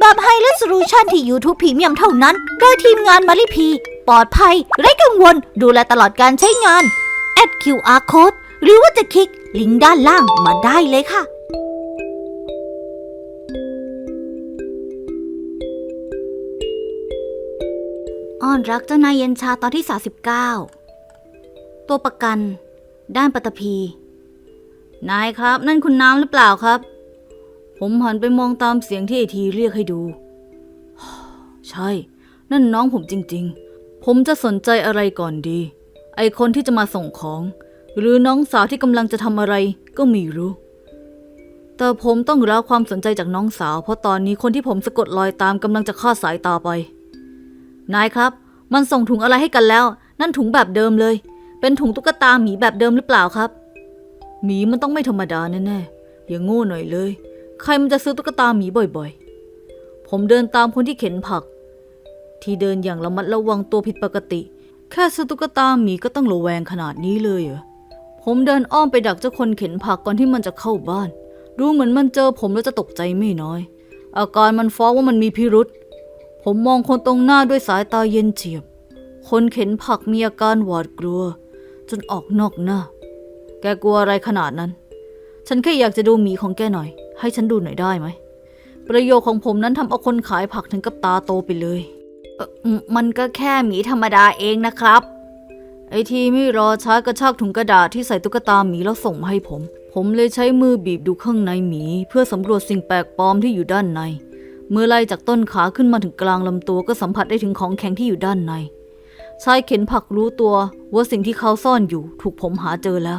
แบบ High Resolution ที่ YouTube Premium เท่านั้น โดยทีมงานมาริพี ปลอดภัย ไร้กังวล ดูแลตลอดการใช้งาน แอด QR Code หรือว่าจะคลิก ลิงก์ด้านล่างมาได้เลยค่ะอ้อนรักเจ้านายเย็นชาตอนที่ 39 ตัวประกัน ด้านปัตภี นายครับ นั่นคุณน้ำหรือเปล่าครับ ผมหันไปมองตามเสียงที่ไอทีเรียกให้ดู ใช่ นั่นน้องผมจริง ๆ ผมจะสนใจอะไรก่อนดี ไอคนที่จะมาส่งของ หรือน้องสาวที่กำลังจะทำอะไรก็ไม่รู้ แต่ผมต้องรับความสนใจจากน้องสาว เพราะตอนนี้คนที่ผมสะกดรอยตามกำลังจะฆ่าสายตาไป นายครับ มันส่งถุงอะไรให้กันแล้ว นั่นถุงแบบเดิมเลย เป็นถุงตุ๊กตาหมีแบบเดิมหรือเปล่าครับ หมีมันต้องไม่ธรรมดาแน่ๆอย่างโง่หน่อยเลย ใครมันจะซื้อตุ๊กตาหมีบ่อยๆ ผมเดินตามคนที่เข็นผัก ที่เดินอย่างระมัดระวังตัวผิดปกติ แค่ซื้อตุ๊กตาหมีก็ต้องระแวงขนาดนี้เลยเหรอ ผมเดินอ้อมไปดักเจ้าคนเข็นผักก่อนที่มันจะเข้าบ้าน ดูเหมือนมันเจอผมแล้วจะตกใจไม่น้อย อาการมันฟ้องว่ามันมีพิรุษ ผมมองคนตรงหน้าด้วยสายตาเย็นเฉียบ คนเข็นผักมีอาการหวาดกลัว จนออกนอกหน้า แกกลัวอะไรขนาดนั้น ฉันแค่อยากจะดูหมีของแกหน่อย ให้ฉันดูหน่อยได้ไหม ประโยคของผมนั้นทำเอาคนขายผักถึงกับตาโตไปเลยเออมันก็แค่หมีธรรมดาเองนะครับ ไอทีไม่รอช้ากระชากถุงกระดาษที่ใส่ตุ๊กตาหมีแล้วส่งมาให้ผม ผมเลยใช้มือบีบดูข้างในหมี เพื่อสำรวจสิ่งแปลกปลอมที่อยู่ด้านใน เมื่อไล่จากต้นขาขึ้นมาถึงกลางลำตัวก็สัมผัสได้ถึงของแข็งที่อยู่ด้านใน ชายเข็นผักรู้ตัวว่าสิ่งที่เขาซ่อนอยู่ ถูกผมหาเจอแล้ว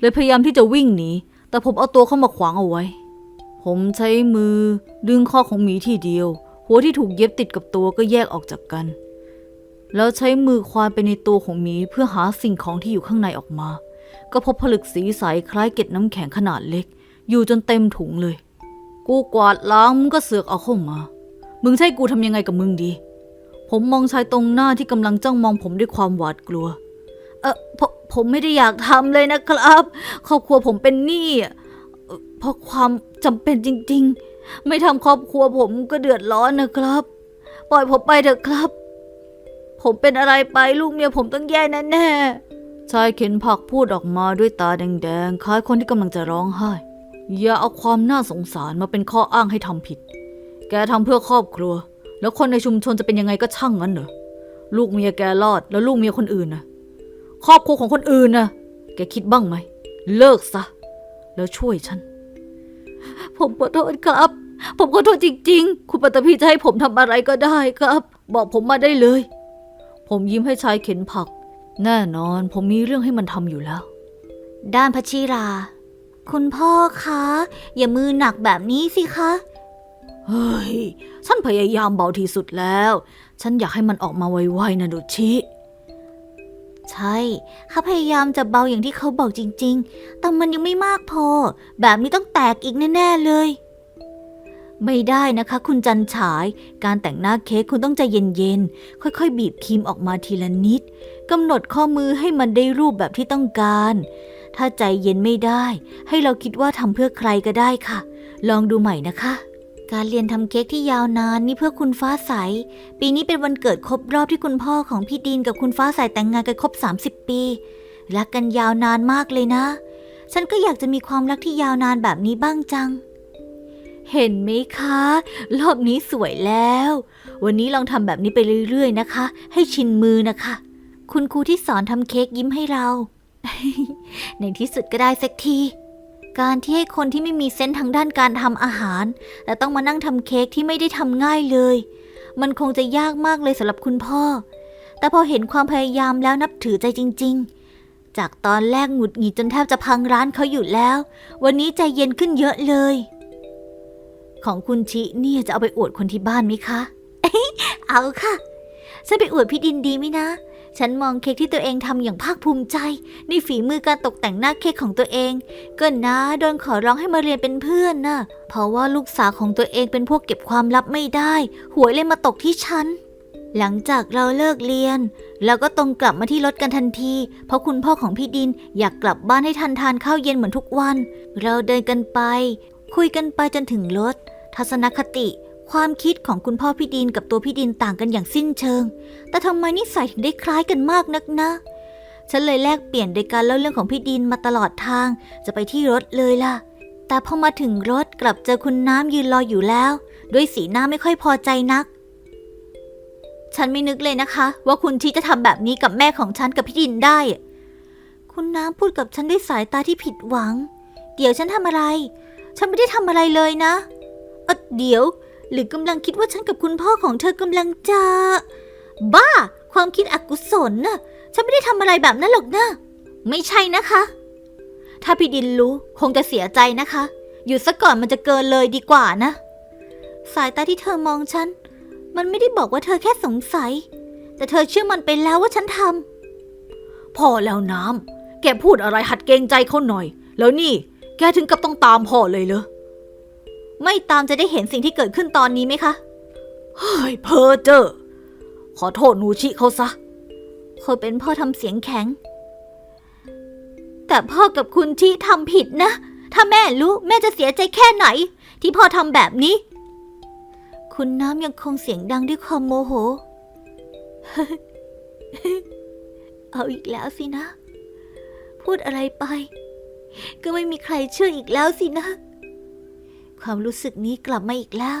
เลยพยายามที่จะวิ่งหนีแต่ผมเอาตัวเข้ามาขวางเอาไว้ ผมใช้มือดึงข้อของหมีทีเดียว หัวที่ถูกเย็บติดกับตัวก็แยกออกจากกัน แล้วใช้มือควานไปในตัวของหมีเพื่อหาสิ่งของที่อยู่ข้างในออกมา ก็พบผลึกสีใสคล้ายเกล็ดน้ำแข็งขนาดเล็ก อยู่จนเต็มถุงเลย กูกวาดล้างมึงก็เสือกเอาเข้ามา มึงใช่กูทำยังไงกับมึงดี ผมมองชายตรงหน้าที่กำลังจ้องมองผมด้วยความหวาดกลัว เออผมผมไม่ได้อยากทำเลยนะครับ ครอบครัวผมเป็นหนี้ เพราะความจำเป็นจริงๆ ไม่ทำครอบครัวผมก็เดือดร้อนนะครับ ปล่อยผมไปเถอะครับ ผมเป็นอะไรไปลูกเมียผมต้องแย่แน่ๆชายเข็นผักพูดออกมาด้วยตาแดงๆ คล้ายคนที่กำลังจะร้องไห้ อย่าเอาความน่าสงสารมาเป็นข้ออ้างให้ทำผิด แกทำเพื่อครอบครัว แล้วคนในชุมชนจะเป็นยังไงก็ช่างงั้นเหรอ ลูกเมียแกรอดแล้วลูกเมียคนอื่นนะครอบครัวของคนอื่นนะแกคิดบ้างไหม เลิกซะ แล้วช่วยฉัน ผมขอโทษครับ ผมขอโทษจริง ๆ คุณปัตตภีจะให้ผมทำอะไรก็ได้ครับ บอกผมมาได้เลย ผมยิ้มให้ชายเข็นผัก แน่นอนผมมีเรื่องให้มันทำอยู่แล้ว ด้านพัชิรา คุณพ่อคะ อย่ามือหนักแบบนี้สิคะ เฮ้ย ฉันพยายามเบาที่สุดแล้ว ฉันอยากให้มันออกมาไวๆนะดุชิ ใช่ข้าพยายามจะเบาอย่างที่เขาบอกจริง ๆ แต่มันยังไม่มากพอ แบบนี้ต้องแตกอีกแน่ ๆ เลย ไม่ได้นะคะ คุณจันฉาย การแต่งหน้าเค้กคุณต้องใจเย็นๆ ค่อยๆ บีบครีมออกมาทีละนิดกำหนดข้อมือให้มันได้รูปแบบที่ต้องการ ถ้าใจเย็นไม่ได้ ให้เราคิดว่าทำเพื่อใครก็ได้ค่ะ ลองดูใหม่นะคะ การเรียนทำเค้กที่ยาวนานนี่เพื่อคุณฟ้าใส ปีนี้เป็นวันเกิดครบรอบที่คุณพ่อของพี่ดีนกับคุณฟ้าใสแต่งงานกันครบ 30 ปี รักกันยาวนานมากเลยนะ ฉันก็อยากจะมีความรักที่ยาวนานแบบนี้บ้างจัง เห็นไหมคะ รอบนี้สวยแล้ว วันนี้ลองทำแบบนี้ไปเรื่อยๆนะคะ ให้ชินมือนะคะ คุณครูที่สอนทำเค้กยิ้มให้เรา ในที่สุดก็ได้สักที การที่ให้คนที่ไม่มีเซนส์ทางด้านการทำอาหารแต่ต้องมานั่งทำเค้กที่ไม่ได้ทำง่ายเลย มันคงจะยากมากเลยสำหรับคุณพ่อ แต่พอเห็นความพยายามแล้วนับถือใจจริง ๆ จากตอนแรกหงุดหงิดจนแทบจะพังร้านเขาอยู่แล้ว วันนี้ใจเย็นขึ้นเยอะเลย ของคุณชิเนี่ยจะเอาไปอวดคนที่บ้านไหมคะ เอาค่ะฉันไปอวดพี่ดินดีไหมนะ ฉันมองเค้กที่ตัวเองทำอย่างภาคภูมิใจ ในฝีมือการตกแต่งหน้าเค้กของตัวเอง ก็นะโดนขอร้องให้มาเรียนเป็นเพื่อนน่ะ เพราะว่าลูกสาวของตัวเองเป็นพวกเก็บความลับไม่ได้ หวยเลยมาตกที่ฉัน หลังจากเราเลิกเรียน เราก็ตรงกลับมาที่รถกันทันที เพราะคุณพ่อของพี่ดินอยากกลับบ้านให้ทันทานข้าวเย็นเหมือนทุกวัน เราเดินกันไป คุยกันไปจนถึงรถ ทัศนคติ ความคิดของคุณพ่อพี่ดินกับตัวพี่ดินต่างกันอย่างสิ้นเชิง แต่ทำไมนิสัยถึงได้คล้ายกันมากนักนะ ฉันเลยแลกเปลี่ยนโดยการเล่าเรื่องของพี่ดินมาตลอดทาง จะไปที่รถเลยล่ะ แต่พอมาถึงรถกลับเจอคุณน้ำยืนรออยู่แล้ว ด้วยสีหน้าไม่ค่อยพอใจนัก ฉันไม่นึกเลยนะคะ ว่าคุณชีจะทำแบบนี้กับแม่ของฉันกับพี่ดินได้ คุณน้ำพูดกับฉันด้วยสายตาที่ผิดหวัง เดี๋ยวฉันทำอะไร ฉันไม่ได้ทำอะไรเลยนะเออเดี๋ยว หรือกำลังคิดว่าฉันกับคุณพ่อของเธอกำลังจะ บ้า ความคิดอกุศลน่ะ ฉันไม่ได้ทำอะไรแบบนั้นหรอกนะ ไม่ใช่นะคะ ถ้าพี่ดินรู้คงจะเสียใจนะคะอยู่ซะก่อนมันจะเกินเลยดีกว่านะ สายตาที่เธอมองฉัน มันไม่ได้บอกว่าเธอแค่สงสัย แต่เธอเชื่อมันไปแล้วว่าฉันทำพ่อแล้วน้ำแกพูดอะไรหัดเกรงใจเขาหน่อย แล้วนี่ แกถึงกับต้องตามพ่อเลยเหรอ ไม่ตามจะได้เห็นสิ่งที่เกิดขึ้นตอนนี้ไหมคะ เฮ้ยเพอเจอร์ขอโทษหนูชิเขาซะคนเป็นพ่อทำเสียงแข็ง แต่พ่อกับคุณที่ทำผิดนะ ถ้าแม่รู้แม่จะเสียใจแค่ไหน ที่พ่อทำแบบนี้ คุณน้ำยังคงเสียงดังด้วยความโมโห เอาอีกแล้วสินะ พูดอะไรไป ก็ไม่มีใครเชื่ออีกแล้วสินะ ความรู้สึกนี้กลับมาอีกแล้ว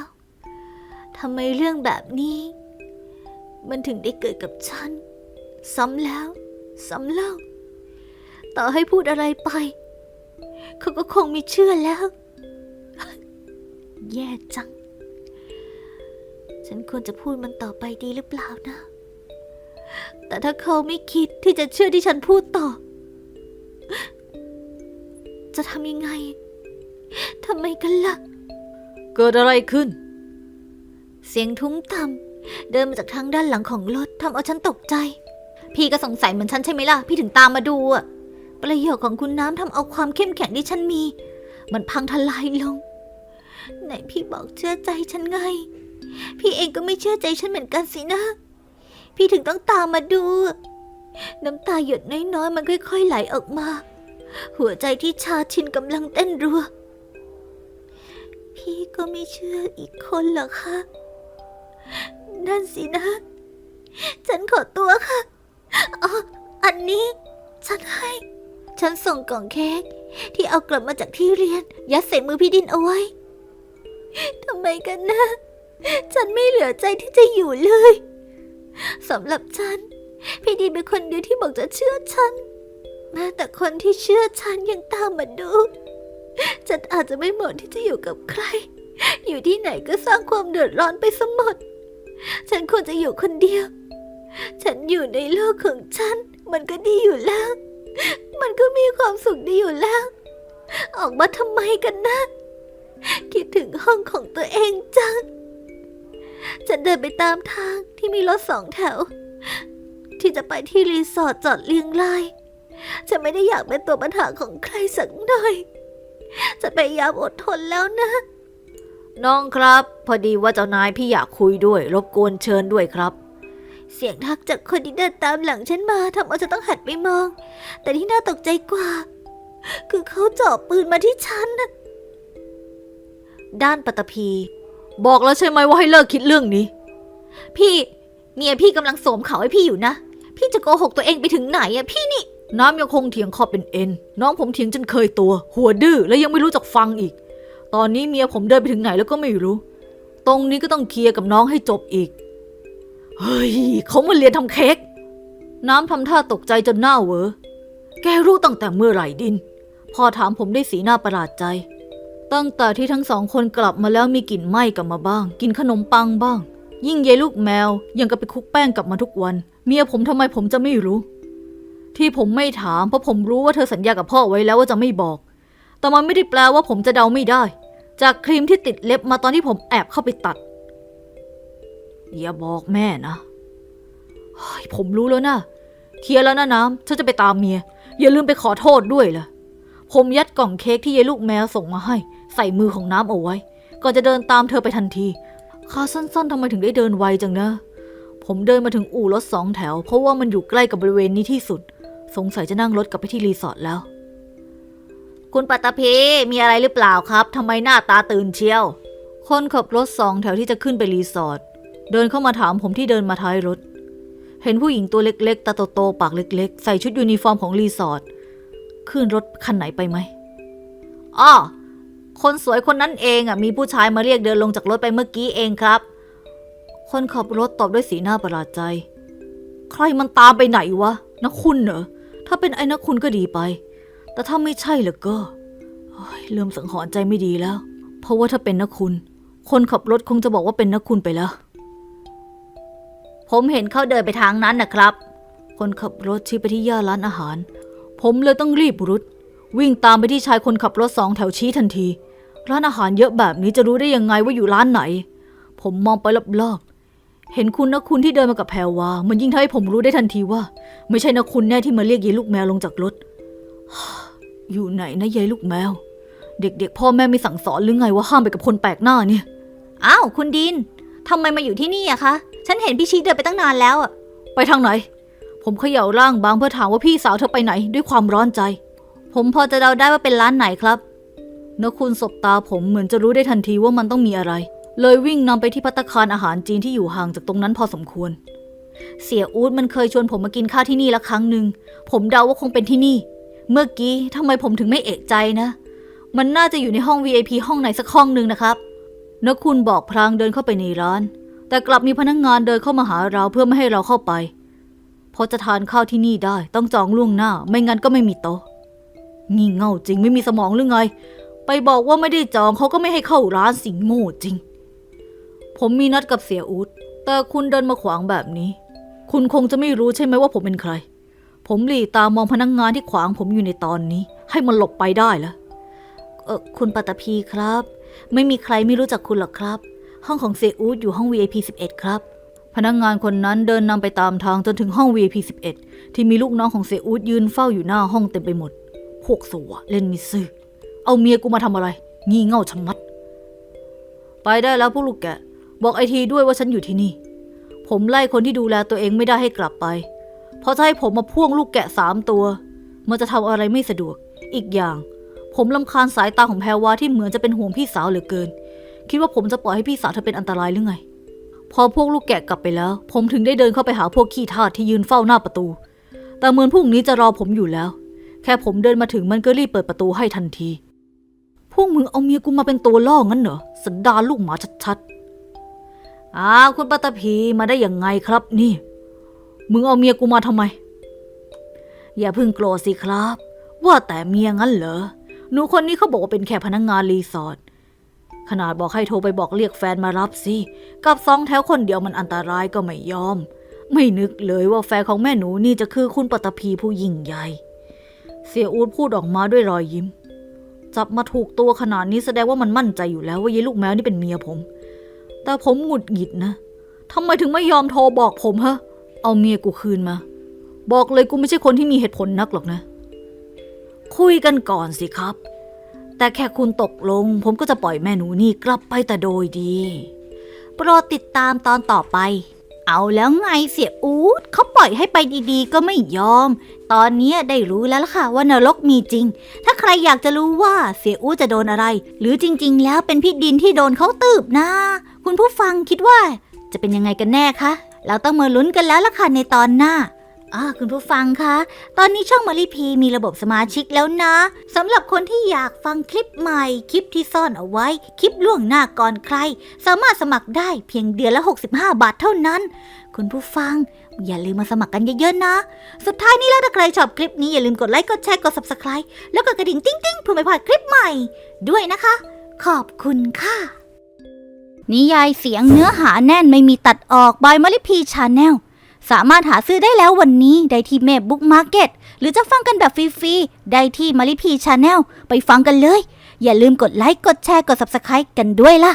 ทำไมเรื่องแบบนี้ มันถึงได้เกิดกับฉัน ซ้ำแล้ว ซ้ำเล่า ต่อให้พูดอะไรไป เขาก็คงไม่เชื่อแล้ว แย่จัง ฉันควรจะพูดมันต่อไปดีหรือเปล่านะ แต่ถ้าเขาไม่คิดที่จะเชื่อที่ฉันพูดต่อ จะทำยังไง ทำไมกันล่ะ เกิดอะไรขึ้น เสียงทุ้มต่ำเดินมาจากทางด้านหลังของรถทำเอาฉันตกใจ พี่ก็สงสัยเหมือนฉันใช่ไหมล่ะ พี่ถึงตามมาดูอะประโยคของคุณน้ำทำเอาความเข้มแข็งที่ฉันมี มันพังทลายลง ไหนพี่บอกเชื่อใจฉันไง พี่เองก็ไม่เชื่อใจฉันเหมือนกันสินะ พี่ถึงต้องตามมาดู น้ำตาหยดน้อยๆ มันค่อยๆไหลออกมา หัวใจที่ชาชินกำลังเต้นรัว พี่ก็ไม่เชื่ออีกคนเหรอคะนั่นสินะ ฉันขอตัวค่ะอ๋ออันนี้ ฉันให้ ฉันส่งกล่องเค้กที่เอากลับมาจากที่เรียน ยัดใส่มือพี่ดินเอาไว้ทำไมกันนะ ฉันไม่เหลือใจที่จะอยู่เลยสำหรับฉัน พี่ดินเป็นคนเดียวที่บอกจะเชื่อฉันแม้แต่คนที่เชื่อฉันยังตามมาดู ฉันอาจจะไม่เหมาะที่จะอยู่กับใคร อยู่ที่ไหนก็สร้างความเดือดร้อนไปสมด ฉันควรจะอยู่คนเดียว ฉันอยู่ในโลกของฉัน มันก็ดีอยู่แล้ว มันก็มีความสุขดีอยู่แล้ว ออกมาทำไมกันนะ คิดถึงห้องของตัวเองจัง ฉันเดินไปตามทางที่มีรถสองแถว ที่จะไปที่รีสอร์ทจอดเรียงราย ฉันไม่ได้อยากเป็นตัวปัญหาของใครสักหน่อย จะพยายามอดทนแล้วนะ น้องครับ พอดีว่าเจ้านายพี่อยากคุยด้วย รบกวนเชิญด้วยครับ เสียงทักจากคนที่เดินตามหลังฉันมาทำเอาฉันต้องหันไปมอง แต่ที่น่าตกใจกว่า คือเขาจ่อปืนมาที่ฉันน่ะด้านปัตตภีบอกแล้วใช่ไหมว่าให้เลิกคิดเรื่องนี้ พี่เมียพี่กำลังสวมเขาให้พี่อยู่นะ พี่จะโกหกตัวเองไปถึงไหนอะพี่นี่ น้ำยังคงเถียงคอเป็นเอ็น น้องผมเถียงจนเคยตัว หัวดื้อและยังไม่รู้จักฟังอีก ตอนนี้เมียผมเดินไปถึงไหนแล้วก็ไม่รู้ ตรงนี้ก็ต้องเคลียร์กับน้องให้จบอีก เฮ้ยเขามาเรียนทำเค้ก น้ำทำท่าตกใจจนหน้าเวอ แกรู้ตั้งแต่เมื่อไหร่ดินพ่อถามผมได้สีหน้าประหลาดใจ ตั้งแต่ที่ทั้งสองคนกลับมาแล้วมีกลิ่นไหม้กลับมาบ้าง กินขนมปังบ้าง ยิ่งเยายลูกแมวยังกับไปคุกแป้งกลับมาทุกวัน เมียผมทำไมผมจะไม่รู้ ที่ผมไม่ถามเพราะผมรู้ว่าเธอสัญญากับพ่อไว้แล้วว่าจะไม่บอก แต่มันไม่ได้แปลว่าผมจะเดาไม่ได้ จากครีมที่ติดเล็บมาตอนที่ผมแอบเข้าไปตัด อย่าบอกแม่นะ ผมรู้แล้วนะเคลียร์แล้วนะน้ำฉันจะไปตามเมีย อย่าลืมไปขอโทษด้วยล่ะ ผมยัดกล่องเค้กที่ยายลูกแมวส่งมาให้ ใส่มือของน้ำเอาไว้ ก่อนจะเดินตามเธอไปทันทีขาสั้นๆทำไมถึงได้เดินไวจังนะ ผมเดินมาถึงอู่รถสองแถว เพราะว่ามันอยู่ใกล้กับบริเวณนี้ที่สุด สงสัยจะนั่งรถกลับไปที่รีสอร์ทแล้ว คุณปัตตภีมีอะไรหรือเปล่าครับทำไมหน้าตาตื่นเชียว คนขับรถสองแถวที่จะขึ้นไปรีสอร์ทเดินเข้ามาถามผมที่เดินมาท้ายรถ เห็นผู้หญิงตัวเล็กๆตาโตๆปากเล็ก ๆ ใส่ชุดยูนิฟอร์มของรีสอร์ทขึ้นรถคันไหนไปไหมอ้อคนสวยคนนั้นเองอะมีผู้ชายมาเรียกเดินลงจากรถไปเมื่อกี้เองครับ คนขับรถตอบด้วยสีหน้าประหลาดใจ ใครมันตามไปไหนวะนักคุณเหรอ ถ้าเป็นไอ้นักคุณก็ดีไป แต่ถ้าไม่ใช่ล้วก็เริ่มสังหรณ์ใจไม่ดีแล้ว เพราะว่าถ้าเป็นนักคุณ คนขับรถคงจะบอกว่าเป็นนักคุณไปแล้ว ผมเห็นเขาเดินไปทางนั้นนะครับ คนขับรถชี้ไปที่ย่าร้านอาหาร ผมเลยต้องรีบรุด วิ่งตามไปที่ชายคนขับรถสองแถวชี้ทันที ร้านอาหารเยอะแบบนี้จะรู้ได้ยังไงว่าอยู่ร้านไหน ผมมองไปรอบ เห็นคุณนะคุณที่เดินมากับแพรวา มันยิ่งทำให้ผมรู้ได้ทันทีว่า ไม่ใช่นะคุณแน่ที่มาเรียกยายลูกแมวลงจากรถ อยู่ไหนนะยายลูกแมว เด็กๆ พ่อแม่ไม่สั่งสอนหรือไงว่าห้ามไปกับคนแปลกหน้าเนี่ย อ้าวคุณดินทำไมมาอยู่ที่นี่อะคะ ฉันเห็นพี่ชิเดินไปตั้งนานแล้วอะไปทางไหน ผมเขย่าร่างบางเพื่อถามว่าพี่สาวเธอไปไหนด้วยความร้อนใจ ผมพอจะเดาได้ว่าเป็นร้านไหนครับนคุณสบตาผมเหมือนจะรู้ได้ทันทีว่ามันต้องมีอะไร เลยวิ่งนำไปที่พัตคารอาหารจีนที่อยู่ห่างจากตรงนั้นพอสมควร เสียอู๊ดมันเคยชวนผมมากินข้าวที่นี่ละครั้งหนึ่ง ผมเดาว่าคงเป็นที่นี่ เมื่อกี้ทำไมผมถึงไม่เอกใจนะ มันน่าจะอยู่ในห้อง VIP ห้องไหนสักห้องหนึ่งนะครับนคุณบอกพลางเดินเข้าไปในร้าน แต่กลับมีพนักงงานเดินเข้ามาหาเราเพื่อไม่ให้เราเข้าไปพอจะทานข้าวที่นี่ได้ต้องจองล่วงหน้า ไม่งั้นก็ไม่มีโต๊ะงี่เง่าจริงไม่มีสมองหรือไง ไปบอกว่าไม่ได้จองเขาก็ไม่ให้เข้าร้านสิงโง่จริง ผมมีนัดกับเสียอูดแต่คุณเดินมาขวางแบบนี้ คุณคงจะไม่รู้ใช่ไหมว่าผมเป็นใคร ผมหลีตามองพนักงงานที่ขวางผมอยู่ในตอนนี้ ให้มันหลบไปได้ล้วเออคุณปัตตภีครับ ไม่มีใครไม่รู้จักคุณหรอกครับ ห้องของเสียอูดอยู่ห้อง VIP 11 ครับ พนักงงานคนนั้นเดินนำไปตามทางจนถึงห้อง VIP 11 ที่มีลูกน้องของเสียอูดยืนเฝ้าอยู่หน้าห้องเต็มไปหมด พวกสัวเล่นมิซื่อเอาเมียกูมาทำอะไร งี่เง่าชะมัด ไปได้แล้วพวกลูกแกะ บอกไอทีด้วยว่าฉันอยู่ที่นี่ ผมไล่คนที่ดูแลตัวเองไม่ได้ให้กลับไป เพราะถ้าให้ผมมาพ่วงลูกแกะสามตัว มันจะทำอะไรไม่สะดวก อีกอย่าง ผมลำคาญสายตาของแพรวาที่เหมือนจะเป็นห่วงพี่สาวเหลือเกิน คิดว่าผมจะปล่อยให้พี่สาวเธอเป็นอันตรายหรือไง พอพวกลูกแกะกลับไปแล้ว ผมถึงได้เดินเข้าไปหาพวกขี้ทาสที่ยืนเฝ้าหน้าประตู แต่เหมือนพวกนี้จะรอผมอยู่แล้ว แค่ผมเดินมาถึงมันก็รีบเปิดประตูให้ทันที พวกมึงเอาเมียกูมาเป็นตัวล่องั้นเหรอสันดานลูกหมาชัดๆ อ้าวคุณปัตตภีมาได้ยังไงครับ นี่ มึงเอาเมียกูมาทำไม อย่าพึ่งโกรธสิครับ ว่าแต่เมียงั้นเหรอ หนูคนนี้เขาบอกว่าเป็นแค่พนักงงานรีสอร์ท ขนาดบอกให้โทรไปบอกเรียกแฟนมารับสิ กับสองแถวคนเดียวมันอันตรายก็ไม่ยอม ไม่นึกเลยว่าแฟนของแม่หนูนี่จะคือคุณปัตตภีผู้ยิ่งใหญ่ เสียอูดพูดออกมาด้วยรอยยิ้ม จับมาถูกตัวขนาดนี้แสดงว่ามันมั่นใจอยู่แล้วว่ายายลูกแมวนี่เป็นเมียผม แต่ผมหงุดหงิดนะทำไมถึงไม่ยอมโทรบอกผมฮะ เอาเมียกูคืนมา บอกเลยกูไม่ใช่คนที่มีเหตุผลนักหรอกนะ คุยกันก่อนสิครับ แต่แค่คุณตกลง ผมก็จะปล่อยแม่หนูนี่กลับไปแต่โดยดี โปรดติดตามตอนต่อไป เอาแล้วไงเสียอู๊ดเขาปล่อยให้ไปดีๆ ก็ไม่ยอม ตอนนี้ได้รู้แล้วล่ะค่ะว่านรกมีจริง ถ้าใครอยากจะรู้ว่าเสียอู๊ดจะโดนอะไร หรือจริง ๆ แล้วเป็นพี่ดินที่โดนเขาตืบนะ คุณผู้ฟังคิดว่า จะเป็นยังไงกันแน่คะเราต้องมาลุ้นกันแล้วล่ะค่ะในตอนหน้า อ่าคุณผู้ฟังคะ ตอนนี้ช่องมารีพีมีระบบสมาชิกแล้วนะสำหรับคนที่อยากฟังคลิปใหม่ คลิปที่ซ่อนเอาไว้ คลิปล่วงหน้าก่อนใคร สามารถสมัครได้เพียงเดือนละ 65 บาทเท่านั้น คุณผู้ฟัง อย่าลืมมาสมัครกันเยอะๆนะ สุดท้ายนี้แล้วถ้าใครชอบคลิปนี้อย่าลืมกดไลค์ กดแชร์ กด subscribe แล้วกดกระดิ่งติ๊งๆเพื่อไม่พลาดคลิปใหม่ ด้วยนะคะ ขอบคุณค่ะนิยายเสียงเนื้อหาแน่นไม่มีตัดออกบายมาริพีชาแนล สามารถหาซื้อได้แล้ววันนี้ได้ที่เมพบุ๊กมาร์เก็ตหรือจะฟังกันแบบฟรีๆ ได้ที่มาริพีชาแนลไปฟังกันเลย อย่าลืมกดไลค์ กดแชร์ กด subscribe กันด้วยล่ะ